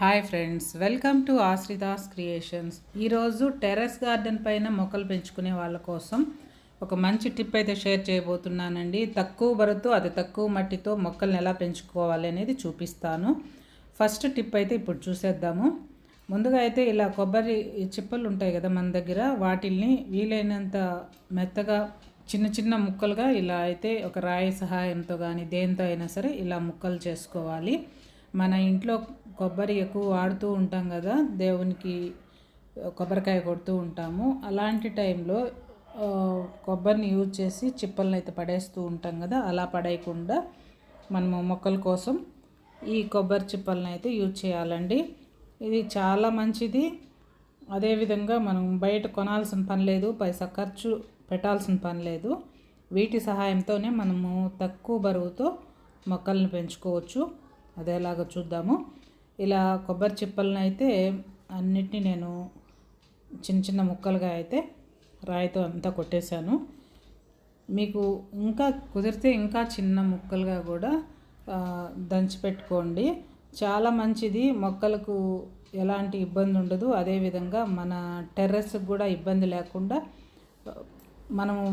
Hi friends welcome to Ashrita's creations. ఈరోజు terrace garden పైన మొక్కలు పెంచుకునే వాళ్ళ కోసం ఒక మంచి టిప్ అయితే షేర్ చేయబోతున్నానండి. తక్కువ బరువుతో అతి తక్కువ మట్టితో మొక్కల్ని ఎలా పెంచుకోవాలి అనేది చూపిస్తాను. ఫస్ట్ టిప్ అయితే ఇప్పుడు చూసేద్దాము. ముందుగా అయితే ఇలా కొబ్బరి చిప్పలు ఉంటాయి కదా మన దగ్గర వాటిల్ని వీలైనంత మెత్తగా చిన్న చిన్న ముక్కలుగా ఇలా అయితే ఒక రాయి సహాయంతో కానీ దేంతో అయినా సరే ఇలా ముక్కలు చేసుకోవాలి. మన ఇంట్లో కొబ్బరి ఎక్కువ వాడుతూ ఉంటాం కదా దేవునికి కొబ్బరికాయ కొడుతూ ఉంటాము. అలాంటి టైంలో కొబ్బరిని యూజ్ చేసి చిప్పలను అయితే పడేస్తూ ఉంటాం కదా అలా పడేయకుండా మనము మొక్కల కోసం ఈ కొబ్బరి చిప్పలను అయితే యూజ్ చేయాలండి. ఇది చాలా మంచిది. అదేవిధంగా మనం బయట కొనాల్సిన పని లేదు పైసా ఖర్చు పెట్టాల్సిన పని లేదు. వీటి సహాయంతోనే మనము తక్కువ బరువుతో మొక్కల్ని పెంచుకోవచ్చు. అదేలాగా చూద్దాము. ఇలా కొబ్బరి చిప్పలను అయితే అన్నిటినీ నేను చిన్న చిన్న ముక్కలుగా అయితే రాయితో అంతా కొట్టేశాను. మీకు ఇంకా కుదిరితే ఇంకా చిన్న ముక్కలుగా కూడా దంచిపెట్టుకోండి చాలా మంచిది. మొక్కలకు ఎలాంటి ఇబ్బంది ఉండదు. అదేవిధంగా మన టెర్రస్కి కూడా ఇబ్బంది లేకుండా మనము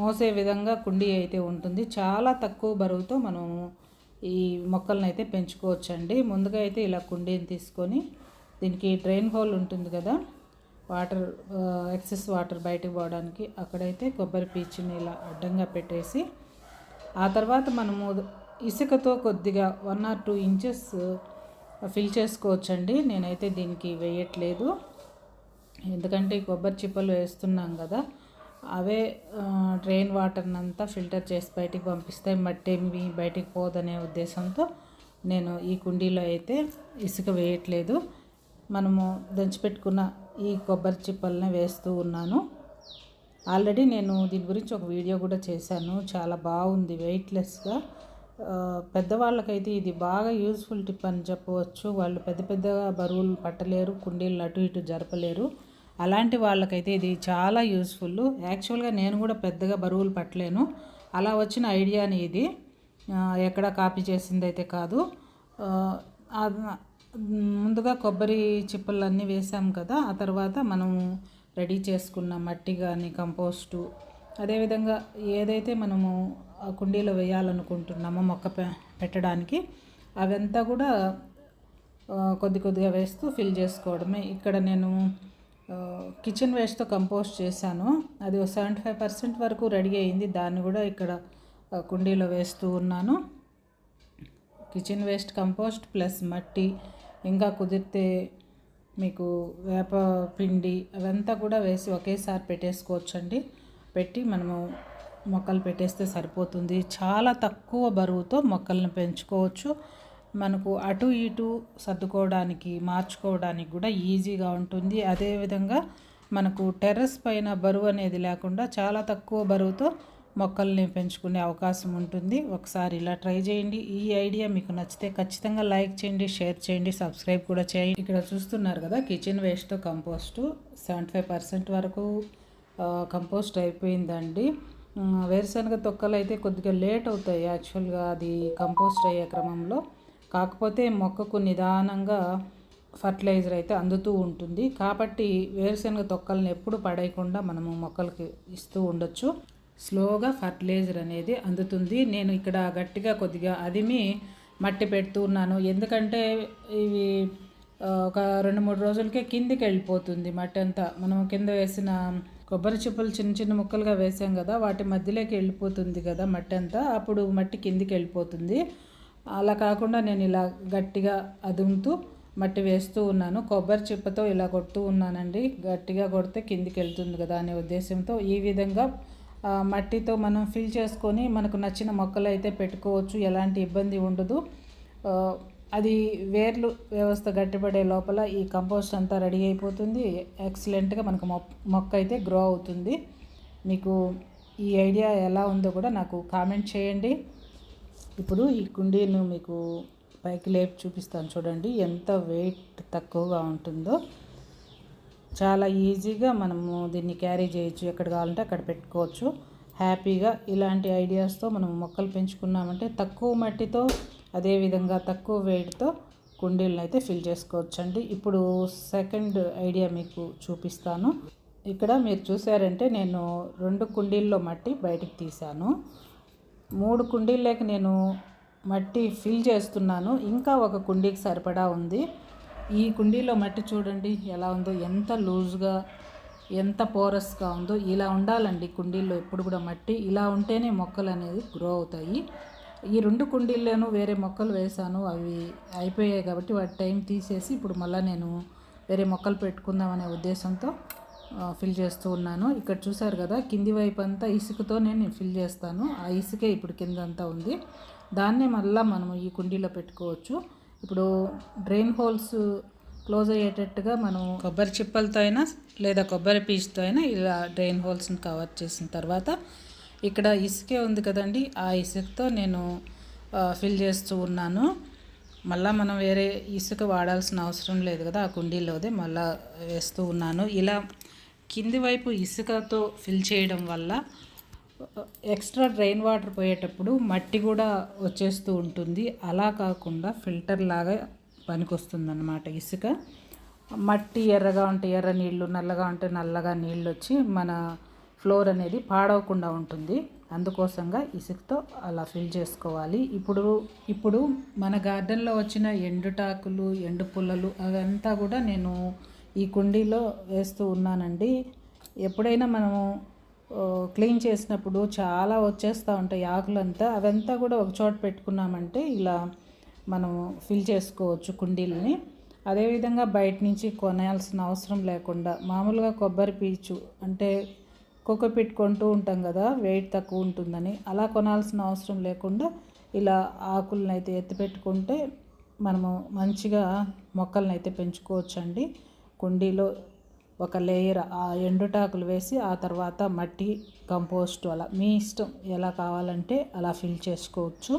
మోసే విధంగా కుండీ అయితే ఉంటుంది. చాలా తక్కువ బరువుతో మనము ఈ మొక్కలను అయితే పెంచుకోవచ్చండి. ముందుగా అయితే ఇలా కుండీని తీసుకొని దీనికి డ్రైన్ హోల్ ఉంటుంది కదా వాటర్ ఎక్సెస్ వాటర్ బయటకు పోవడానికి అక్కడైతే కొబ్బరి పీచుని ఇలా అడ్డంగా పెట్టేసి ఆ తర్వాత మనము ఇసుకతో కొద్దిగా one or two inches fill చేసుకోవచ్చండి. నేనైతే దీనికి వేయట్లేదు. ఎందుకంటే కొబ్బరి చిప్పలు వేస్తున్నాం కదా అవే డ్రైన్ వాటర్ని అంతా ఫిల్టర్ చేసి బయటికి పంపిస్తే మట్టి ఏమి బయటికి పోదనే ఉద్దేశంతో నేను ఈ కుండీలో అయితే ఇసుక వేయట్లేదు. మనము దంచిపెట్టుకున్న ఈ కొబ్బరి చిప్పల్ని వేస్తూ ఉన్నాను. ఆల్రెడీ నేను దీని గురించి ఒక వీడియో కూడా చేశాను. చాలా బాగుంది వెయిట్లెస్గా పెద్దవాళ్ళకైతే ఇది బాగా యూస్ఫుల్ టిప్ అని చెప్పవచ్చు. వాళ్ళు పెద్ద పెద్దగా బరువులు పట్టలేరు కుండీలు అటు ఇటు జరపలేరు. అలాంటి వాళ్ళకైతే ఇది చాలా యూస్ఫుల్ యాక్చువల్గా నేను కూడా పెద్దగా బరువులు పట్టలేను. అలా వచ్చిన ఐడియాని ఇది ఎక్కడ కాపీ చేసింది అయితే కాదు ముందుగా కొబ్బరి చిప్పలన్నీ వేసాం కదా ఆ తర్వాత మనము రెడీ చేసుకున్న మట్టి కానీ కంపోస్టు అదేవిధంగా ఏదైతే మనము కుండీలో వేయాలనుకుంటున్నామో మొక్క పె- పెట్టడానికి అవంతా కూడా కొద్ది కొద్దిగా వేస్తూ ఫిల్ చేసుకోవడమే. ఇక్కడ నేను కిచెన్ వేస్ట్తో కంపోస్ట్ చేశాను. అది సెవెంటీ ఫైవ్ పర్సెంట్ వరకు రెడీ అయింది. దాన్ని కూడా ఇక్కడ కుండీలో వేస్తూ ఉన్నాను. కిచెన్ వేస్ట్ కంపోస్ట్ ప్లస్ మట్టి ఇంకా కుదిరితే మీకు వేప పిండి అవంతా కూడా వేసి ఒకేసారి పెట్టేసుకోవచ్చండి. పెట్టి మనము మొక్కలు పెట్టేస్తే సరిపోతుంది. చాలా తక్కువ బరువుతో మొక్కలను పెంచుకోవచ్చు. మనకు అటు ఇటు సర్దుకోవడానికి మార్చుకోవడానికి కూడా ఈజీగా ఉంటుంది. అదేవిధంగా మనకు టెర్రస్ పైన బరువు అనేది లేకుండా చాలా తక్కువ బరువుతో మొక్కల్ని పెంచుకునే అవకాశం ఉంటుంది. ఒకసారి ఇలా ట్రై చేయండి. ఈ ఐడియా మీకు నచ్చితే ఖచ్చితంగా లైక్ చేయండి షేర్ చేయండి సబ్స్క్రైబ్ కూడా చేయండి. ఇక్కడ చూస్తున్నారు కదా kitchen waste compost. Seventy five percent వరకు కంపోస్ట్ అయిపోయిందండి. వేరుశనగ తొక్కలు అయితే కొద్దిగా లేట్ అవుతాయి యాక్చువల్గా అది కంపోస్ట్ అయ్యే క్రమంలో. కాకపోతే మొక్కకు నిదానంగా ఫర్టిలైజర్ అయితే అందుతూ ఉంటుంది. కాబట్టి వేరుశనగ తొక్కల్ని ఎప్పుడు పడేయకుండా మనము మొక్కలకి ఇస్తూ ఉండొచ్చు. స్లోగా ఫర్టిలైజర్ అనేది అందుతుంది. నేను ఇక్కడ గట్టిగా కొద్దిగా అదిమి మట్టి పెడుతూ ఉన్నాను. ఎందుకంటే ఇవి ఒక రెండు మూడు రోజులకే కిందికి వెళ్ళిపోతుంది మట్టి అంతా. మనం కింద వేసిన కొబ్బరి చిప్పలు చిన్న చిన్న ముక్కలుగా వేసాం కదా వాటి మధ్యలోకి వెళ్ళిపోతుంది కదా మట్టి అంతా. అప్పుడు మట్టి కిందికి వెళ్ళిపోతుంది. అలా కాకుండా నేను ఇలా గట్టిగా అదుముతూ మట్టి వేస్తూ ఉన్నాను. కొబ్బరి చిప్పతో ఇలా కొడుతూ ఉన్నానండి. గట్టిగా కొడితే కిందికి వెళ్తుంది కదా అనే ఉద్దేశంతో ఈ విధంగా మట్టితో మనం ఫిల్ చేసుకొని మనకు నచ్చిన మొక్కలు అయితే పెట్టుకోవచ్చు. ఎలాంటి ఇబ్బంది ఉండదు. అది వేర్లు వ్యవస్థ గట్టిపడే లోపల ఈ కంపోస్ట్ అంతా రెడీ అయిపోతుంది. ఎక్సలెంట్గా మనకు మొ- మొక్క అయితే గ్రో అవుతుంది. మీకు ఈ ఐడియా ఎలా ఉందో కూడా నాకు కామెంట్ చేయండి. ఇప్పుడు ఈ కుండీలు మీకు పైకి లేపి చూపిస్తాను చూడండి. ఎంత వెయిట్ తక్కువగా ఉంటుందో. చాలా ఈజీగా మనము దీన్ని క్యారీ చేయొచ్చు. ఎక్కడ కావాలంటే అక్కడ పెట్టుకోవచ్చు. హ్యాపీగా ఇలాంటి ఐడియాస్తో మనం మొక్కలు పెంచుకున్నామంటే తక్కువ మట్టితో అదేవిధంగా తక్కువ వెయిట్తో కుండీలను అయితే ఫిల్ చేసుకోవచ్చండి. ఇప్పుడు సెకండ్ ఐడియా మీకు చూపిస్తాను. ఇక్కడ మీరు చూసారంటే నేను రెండు కుండీల్లో మట్టి బయటికి తీశాను. మూడు కుండీల్లోకి నేను మట్టి ఫిల్ చేస్తున్నాను. ఇంకా ఒక కుండీకి సరిపడా ఉంది. ఈ కుండీలో మట్టి చూడండి ఎలా ఉందో ఎంత లూజ్గా ఎంత పోరస్గా ఉందో. ఇలా ఉండాలండి కుండీల్లో ఎప్పుడు కూడా మట్టి. ఇలా ఉంటేనే మొక్కలు అనేది గ్రో అవుతాయి. ఈ రెండు కుండీల్లోనూ వేరే మొక్కలు వేశాను. అవి అయిపోయాయి కాబట్టి వాటి టైం తీసేసి ఇప్పుడు మళ్ళీ నేను వేరే మొక్కలు పెట్టుకుందామనే ఉద్దేశంతో ఫిల్ చేస్తూ ఉన్నాను. ఇక్కడ చూసారు కదా కింది వైపు అంతా ఇసుకతో నేను ఫిల్ చేస్తాను. ఆ ఇసుకే ఇప్పుడు కింద అంతా ఉంది. దాన్నే మళ్ళీ మనము ఈ కుండీలో పెట్టుకోవచ్చు. ఇప్పుడు డ్రైన్ హోల్స్ క్లోజ్ అయ్యేటట్టుగా మనం కొబ్బరి చిప్పలతో అయినా లేదా కొబ్బరి పీచుతో అయినా ఇలా డ్రైన్ హోల్స్ని కవర్ చేసిన తర్వాత ఇక్కడ ఇసుకే ఉంది కదండి ఆ ఇసుకతో నేను ఫిల్ చేస్తూ ఉన్నాను. మళ్ళీ మనం వేరే ఇసుక వాడాల్సిన అవసరం లేదు కదా ఆ కుండీలోదే మళ్ళీ వేస్తూ ఉన్నాను. ఇలా కింది వైపు ఇసుకతో ఫిల్ చేయడం వల్ల ఎక్స్ట్రా డ్రైన్ వాటర్ పోయేటప్పుడు మట్టి కూడా వచ్చేస్తూ ఉంటుంది. అలా కాకుండా ఫిల్టర్ లాగా పనికొస్తుంది అన్నమాట ఇసుక. మట్టి ఎర్రగా ఉంటే ఎర్ర నీళ్ళు నల్లగా ఉంటే నల్లగా నీళ్ళు వచ్చి మన ఫ్లోర్ అనేది పాడవకుండా ఉంటుంది. అందుకోసంగా ఇసుకతో అలా ఫిల్ చేసుకోవాలి. ఇప్పుడు ఇప్పుడు మన గార్డెన్లో వచ్చిన ఎండుటాకులు ఎండు పుల్లలు అవంతా కూడా నేను ఈ కుండీలో వేస్తూ ఉన్నానండి. ఎప్పుడైనా మనము క్లీన్ చేసినప్పుడు చాలా వచ్చేస్తూ ఉంటాయి ఆకులంతా. అవంతా కూడా ఒక చోట పెట్టుకున్నామంటే ఇలా మనము ఫిల్ చేసుకోవచ్చు కుండీలని. అదేవిధంగా బయట నుంచి కొనాల్సిన అవసరం లేకుండా మామూలుగా కొబ్బరి పీచు అంటే కుక్క కొంటూ ఉంటాం కదా వెయిట్ తక్కువ ఉంటుందని. అలా కొనాల్సిన అవసరం లేకుండా ఇలా ఆకులను అయితే ఎత్తి పెట్టుకుంటే మనము మంచిగా మొక్కలను అయితే పెంచుకోవచ్చండి. కుండీలో ఒక లేయర్ ఆ ఎండుటాకులు వేసి ఆ తర్వాత మట్టి కంపోస్ట్ అలా మీ ఇష్టం ఎలా కావాలంటే అలా ఫిల్ చేసుకోవచ్చు.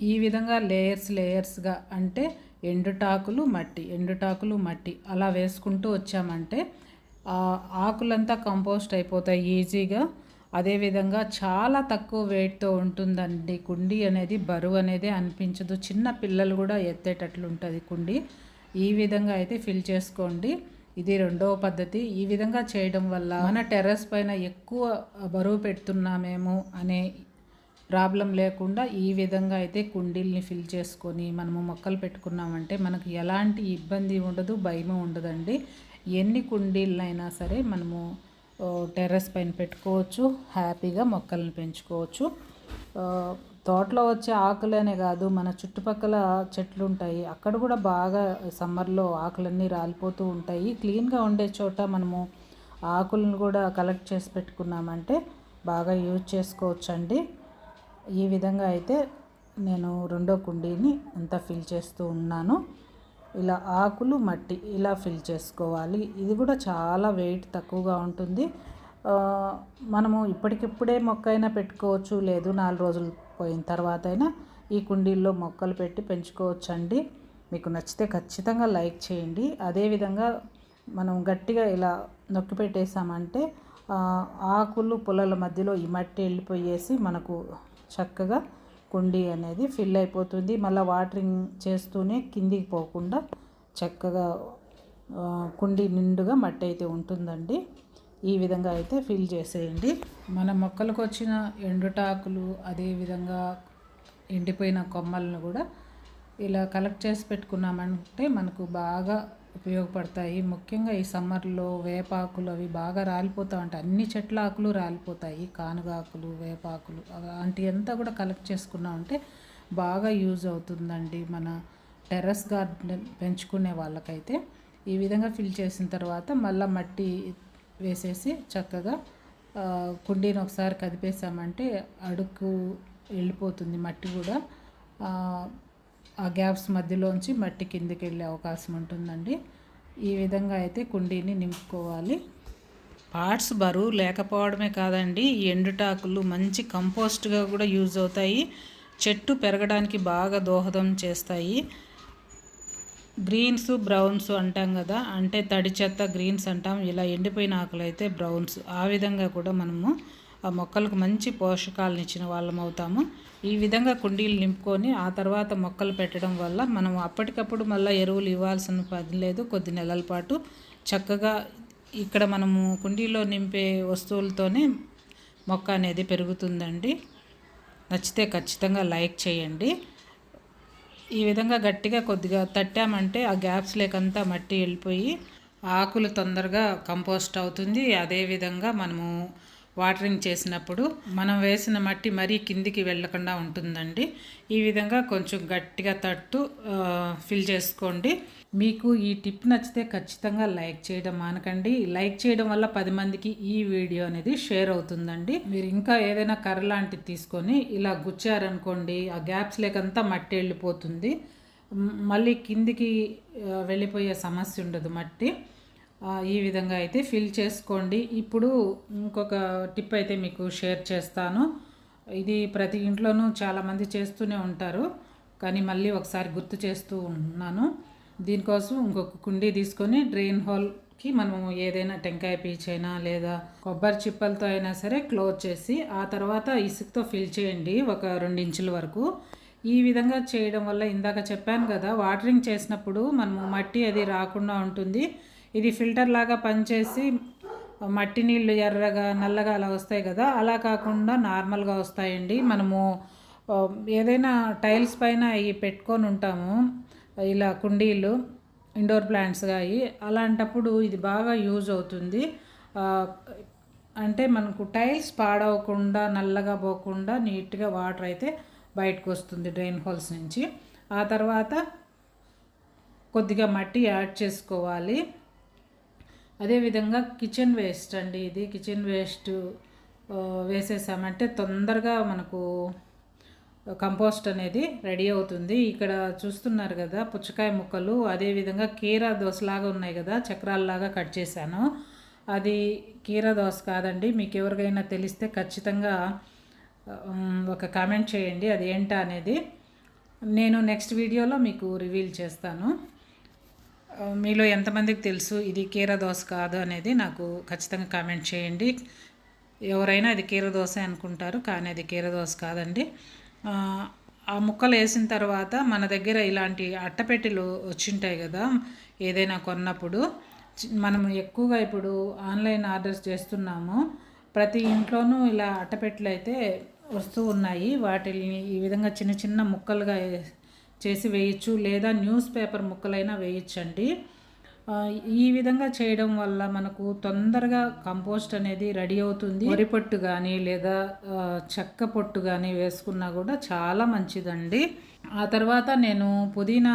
ఈ విధంగా లేయర్స్ లేయర్స్గా అంటే ఎండుటాకులు మట్టి ఎండుటాకులు మట్టి అలా వేసుకుంటూ వచ్చామంటే ఆకులంతా కంపోస్ట్ అయిపోతాయి ఈజీగా. అదేవిధంగా చాలా తక్కువ వెయిట్తో ఉంటుందండి. కుండీ అనేది బరువు అనేది అనిపించదు. చిన్న పిల్లలు కూడా ఎత్తేటట్లు ఉంటుంది కుండీ. ఈ విధంగా అయితే ఫిల్ చేసుకోండి. ఇది రెండవ పద్ధతి. ఈ విధంగా చేయడం వల్ల మన టెర్రస్ పైన ఎక్కువ బరువు పెడుతున్నామేమో అనే ప్రాబ్లం లేకుండా ఈ విధంగా అయితే కుండీల్ని ఫిల్ చేసుకొని మనము మొక్కలు పెట్టుకున్నామంటే మనకు ఎలాంటి ఇబ్బంది ఉండదు భయం ఉండదండి. ఎన్ని కుండీలైనా సరే మనము టెర్రస్ పైన పెట్టుకోవచ్చు. హ్యాపీగా మొక్కల్ని పెంచుకోవచ్చు. తోటలో వచ్చే ఆకులనే కాదు మన చుట్టుపక్కల చెట్లు ఉంటాయి అక్కడ కూడా బాగా సమ్మర్లో ఆకులన్నీ రాలిపోతూ ఉంటాయి. క్లీన్గా ఉండే చోట మనము ఆకులను కూడా కలెక్ట్ చేసి పెట్టుకున్నామంటే బాగా యూజ్ చేసుకోవచ్చండి. ఈ విధంగా అయితే నేను రెండో కుండీని అంతా ఫిల్ చేస్తూ ఉన్నాను. ఇలా ఆకులు మట్టి ఇలా ఫిల్ చేసుకోవాలి. ఇది కూడా చాలా వెయిట్ తక్కువగా ఉంటుంది. మనము ఇప్పటికిప్పుడే మొక్క అయినా పెట్టుకోవచ్చు. లేదు నాలుగు రోజులు పోయిన తర్వాత అయినా ఈ కుండీల్లో మొక్కలు పెట్టి పెంచుకోవచ్చండి. మీకు నచ్చితే ఖచ్చితంగా లైక్ చేయండి. అదేవిధంగా మనం గట్టిగా ఇలా నొక్కి పెట్టేసామంటే ఆకులు పొలాల మధ్యలో ఈ మట్టి వెళ్ళిపోయేసి మనకు చక్కగా కుండీ అనేది ఫిల్ అయిపోతుంది. మళ్ళీ వాటరింగ్ చేస్తూనే కిందికి పోకుండా చక్కగా కుండీ నిండుగా మట్టి అయితే ఉంటుందండి. ఈ విధంగా అయితే ఫిల్ చేసేయండి. మన మొక్కలకు వచ్చిన ఎండుటాకులు అదేవిధంగా ఎండిపోయిన కొమ్మలను కూడా ఇలా కలెక్ట్ చేసి పెట్టుకున్నామంటే మనకు బాగా ఉపయోగపడతాయి. ముఖ్యంగా ఈ సమ్మర్లో వేపాకులు అవి బాగా రాలిపోతూ ఉంటాయి అన్ని చెట్ల ఆకులు రాలిపోతాయి. కానుగాకులు వేపాకులు అలాంటి అంతా కూడా కలెక్ట్ చేసుకున్నామంటే బాగా యూజ్ అవుతుందండి మన టెర్రస్ గార్డెన్ పెంచుకునే వాళ్ళకైతే. ఈ విధంగా ఫిల్ చేసిన తర్వాత మళ్ళీ మట్టి వేసేసి చక్కగా కుండీని ఒకసారి కదిపేసామంటే అడుగు వెళ్ళిపోతుంది మట్టి కూడా. ఆ, ఆ గ్యాప్స్ మధ్యలోంచి మట్టి కిందికి వెళ్ళే అవకాశం ఉంటుందండి. ఈ విధంగా అయితే కుండీని నింపుకోవాలి. పార్ట్స్ బరువు లేకపోవడమే కాదండి ఈ ఎండుటాకులు మంచి కంపోస్ట్గా కూడా యూజ్ అవుతాయి. చెట్టు పెరగడానికి బాగా దోహదం చేస్తాయి. గ్రీన్స్ బ్రౌన్స్ అంటాం కదా. అంటే తడి చెత్త గ్రీన్స్ అంటాం. ఇలా ఎండిపోయిన ఆకులు అయితే బ్రౌన్స్. ఆ విధంగా కూడా మనము ఆ మొక్కలకు మంచి పోషకాలను ఇచ్చిన వాళ్ళం అవుతాము. ఈ విధంగా కుండీలు నింపుకొని ఆ తర్వాత మొక్కలు పెట్టడం వల్ల మనం అప్పటికప్పుడు మళ్ళీ ఎరువులు ఇవ్వాల్సిన పని లేదు. కొద్ది నెలల పాటు చక్కగా ఇక్కడ మనము కుండీలో నింపే వస్తువులతోనే మొక్క అనేది పెరుగుతుందండి. నచ్చితే ఖచ్చితంగా లైక్ చేయండి. ఈ విధంగా గట్టిగా కొద్దిగా తట్టామంటే ఆ గ్యాప్స్ లేకంతా మట్టి వెళ్ళిపోయి ఆకులు తొందరగా కంపోస్ట్ అవుతుంది. అదేవిధంగా మనము వాటరింగ్ చేసినప్పుడు మనం వేసిన మట్టి మరీ కిందికి వెళ్ళకుండా ఉంటుందండి. ఈ విధంగా కొంచెం గట్టిగా తట్టు ఫిల్ చేసుకోండి. మీకు ఈ టిప్ నచ్చితే ఖచ్చితంగా లైక్ చేయడం మానకండి. లైక్ చేయడం వల్ల పది మందికి ఈ వీడియో అనేది షేర్ అవుతుందండి. మీరు ఇంకా ఏదైనా కర్ర లాంటిది తీసుకొని ఇలా గుచ్చారనుకోండి ఆ గ్యాప్స్ లేకంతా మట్టి వెళ్ళిపోతుంది. మళ్ళీ కిందికి వెళ్ళిపోయే సమస్య ఉండదు మట్టి. ఈ విధంగా అయితే ఫిల్ చేసుకోండి. ఇప్పుడు ఇంకొక టిప్ అయితే మీకు షేర్ చేస్తాను. ఇది ప్రతి ఇంట్లోనూ చాలామంది చేస్తూనే ఉంటారు. కానీ మళ్ళీ ఒకసారి గుర్తు చేస్తూ ఉన్నాను. దీనికోసం ఇంకొక కుండీ తీసుకొని డ్రెయిన్ హోల్కి మనము ఏదైనా టెంకాయ పీచైనా లేదా కొబ్బరి చిప్పలతో అయినా సరే క్లోజ్ చేసి ఆ తర్వాత ఇసుకతో ఫిల్ చేయండి ఒక రెండు ఇంచుల వరకు. ఈ విధంగా చేయడం వల్ల ఇందాక చెప్పాను కదా వాటరింగ్ చేసినప్పుడు మనము మట్టి అది రాకుండా ఉంటుంది. ఇది ఫిల్టర్ లాగా పనిచేసి మట్టి నీళ్ళు ఎర్రగా నల్లగా అలా వస్తాయి కదా అలా కాకుండా నార్మల్గా వస్తాయండి. మనము ఏదైనా టైల్స్ పైన ఇవి పెట్టుకొని ఉంటాము ఇలా కుండీలు ఇండోర్ ప్లాంట్స్గా అవి అలాంటప్పుడు ఇది బాగా యూజ్ అవుతుంది. అంటే మనకు టైల్స్ పాడవకుండా నల్లగా పోకుండా నీట్గా వాటర్ అయితే బయటకు వస్తుంది డ్రైన్ హోల్స్ నుంచి. ఆ తర్వాత కొద్దిగా మట్టి యాడ్ చేసుకోవాలి. అదేవిధంగా కిచెన్ వేస్ట్ అండి ఇది. కిచెన్ వేస్ట్ వేసేసామంటే తొందరగా మనకు కంపోస్ట్ అనేది రెడీ అవుతుంది. ఇక్కడ చూస్తున్నారు కదా పుచ్చకాయ ముక్కలు. అదేవిధంగా కీరా దోశలాగా ఉన్నాయి కదా చక్రాల్లాగా కట్ చేశాను. అది కీరా దోశ కాదండి. మీకు ఎవరికైనా తెలిస్తే ఖచ్చితంగా ఒక కామెంట్ చేయండి. అది ఏంటా అనేది నేను నెక్స్ట్ వీడియోలో మీకు రివీల్ చేస్తాను. మీలో ఎంతమందికి తెలుసు ఇది కీర దోశ కాదు అనేది నాకు ఖచ్చితంగా కామెంట్ చేయండి. ఎవరైనా అది కీర దోశ అనుకుంటారు కానీ అది కీర దోశ కాదండి. ఆ ముక్కలు వేసిన తర్వాత మన దగ్గర ఇలాంటి అట్టపెట్టెలు వచ్చింటాయి కదా ఏదైనా కొన్నప్పుడు. మనం ఎక్కువగా ఇప్పుడు ఆన్లైన్ ఆర్డర్స్ చేస్తున్నాము. ప్రతి ఇంట్లోనూ ఇలా అట్టపెట్టెలు అయితే వస్తూ ఉన్నాయి. వాటిని ఈ విధంగా చిన్న చిన్న ముక్కలుగా చేసి వేయచ్చు లేదా న్యూస్ పేపర్ ముక్కలైనా వేయచ్చండి. ఈ విధంగా చేయడం వల్ల మనకు తొందరగా కంపోస్ట్ అనేది రెడీ అవుతుంది. వరి పొట్టు కానీ లేదా చెక్క పొట్టు కానీ వేసుకున్నా కూడా చాలా మంచిదండి. ఆ తర్వాత నేను పుదీనా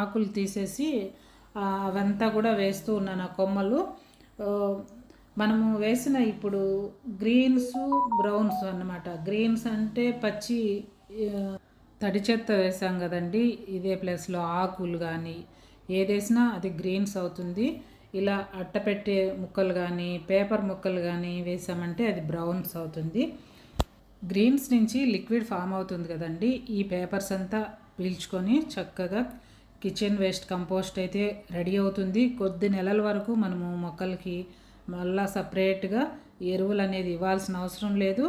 ఆకులు తీసేసి అవంతా కూడా వేస్తూ ఉన్నాను ఆ కొమ్మలు. మనము వేసిన ఇప్పుడు గ్రీన్స్ బ్రౌన్స్ అన్నమాట. గ్రీన్స్ అంటే పచ్చి తడి చెత్త వేసాం కదండి. ఇదే ప్లేస్లో ఆకులు కానీ ఏదేసినా అది గ్రీన్స్ అవుతుంది. ఇలా అట్టపెట్టే ముక్కలు కానీ పేపర్ ముక్కలు కానీ వేసామంటే అది బ్రౌన్స్ అవుతుంది. గ్రీన్స్ నుంచి లిక్విడ్ ఫామ్ అవుతుంది కదండి. ఈ పేపర్స్ అంతా పీల్చుకొని చక్కగా కిచెన్ వేస్ట్ కంపోస్ట్ అయితే రెడీ అవుతుంది. కొద్ది నెలల వరకు మనము మొక్కలకి మళ్ళా సపరేట్గా ఎరువులు అనేది ఇవ్వాల్సిన అవసరం లేదు.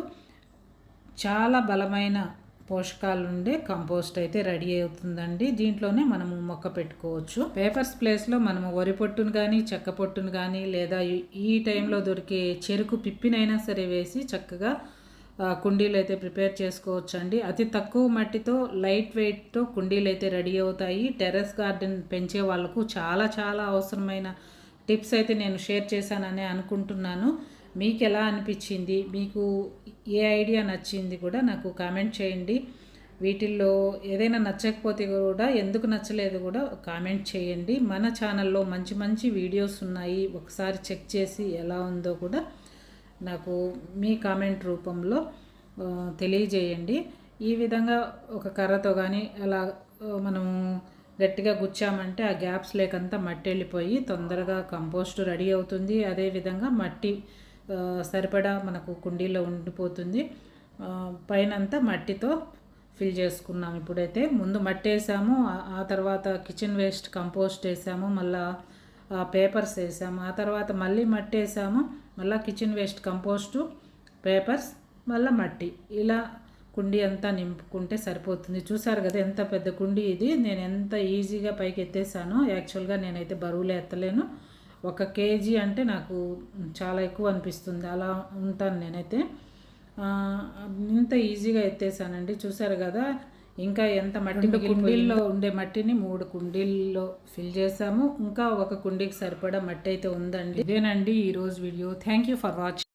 చాలా బలమైన పోషకాలు ఉండే కంపోస్ట్ అయితే రెడీ అవుతుందండి. దీంట్లోనే మనము మొక్క పెట్టుకోవచ్చు. పేపర్స్ ప్లేస్లో మనము వరి పొట్టును కానీ చెక్క పొట్టును కానీ లేదా ఈ టైంలో దొరికే చెరుకు పిప్పినైనా సరే వేసి చక్కగా కుండీలు అయితే ప్రిపేర్ చేసుకోవచ్చు అండి అతి తక్కువ మట్టితో లైట్ వెయిట్తో కుండీలు అయితే రెడీ అవుతాయి. టెర్రస్ గార్డెన్ పెంచే వాళ్ళకు చాలా చాలా అవసరమైన టిప్స్ అయితే నేను షేర్ చేశానని అనుకుంటున్నాను. మీకు ఎలా అనిపించింది? మీకు ఏ ఐడియా నచ్చింది కూడా నాకు కామెంట్ చేయండి. వీటిల్లో ఏదైనా నచ్చకపోతే కూడా ఎందుకు నచ్చలేదు కూడా కామెంట్ చేయండి. మన ఛానల్లో మంచి మంచి వీడియోస్ ఉన్నాయి. ఒకసారి చెక్ చేసి ఎలా ఉందో కూడా నాకు మీ కామెంట్ రూపంలో తెలియజేయండి. ఈ విధంగా ఒక కర్రతో కానీ అలా మనము గట్టిగా గుచ్చామంటే ఆ గ్యాప్స్ లేకంతా మట్టి వెళ్ళిపోయి తొందరగా కంపోస్ట్ రెడీ అవుతుంది. అదేవిధంగా మట్టి సరిపడా మనకు కుండీలో ఉండిపోతుంది. పైన అంతా మట్టితో ఫిల్ చేసుకున్నాము ఇప్పుడైతే. ముందు మట్టి వేసాము ఆ తర్వాత కిచెన్ వేస్ట్ కంపోస్ట్ వేసాము మళ్ళీ పేపర్స్ వేసాము. ఆ తర్వాత మళ్ళీ మట్టి వేసాము మళ్ళీ కిచెన్ వేస్ట్ కంపోస్టు పేపర్స్ మళ్ళీ మట్టి. ఇలా కుండీ అంతా నింపుకుంటే సరిపోతుంది. చూసారు కదా ఎంత పెద్ద కుండీ ఇది. నేను ఎంత ఈజీగా పైకి ఎత్తేసానో యాక్చువల్గా నేనైతే బరువులు ఎత్తలేను. ఒక కేజీ అంటే నాకు చాలా ఎక్కువ అనిపిస్తుంది. అలా ఉంటాను నేనైతే. ఇంత ఈజీగా ఎత్తేసానండి. చూసారు కదా ఇంకా ఎంత మట్టి కుండీల్లో ఉండే మట్టిని మూడు కుండీల్లో ఫిల్ చేసాము. ఇంకా ఒక కుండీకి సరిపడా మట్టి అయితే ఉందండి. ఇదేనండి ఈరోజు video. Thank you for watching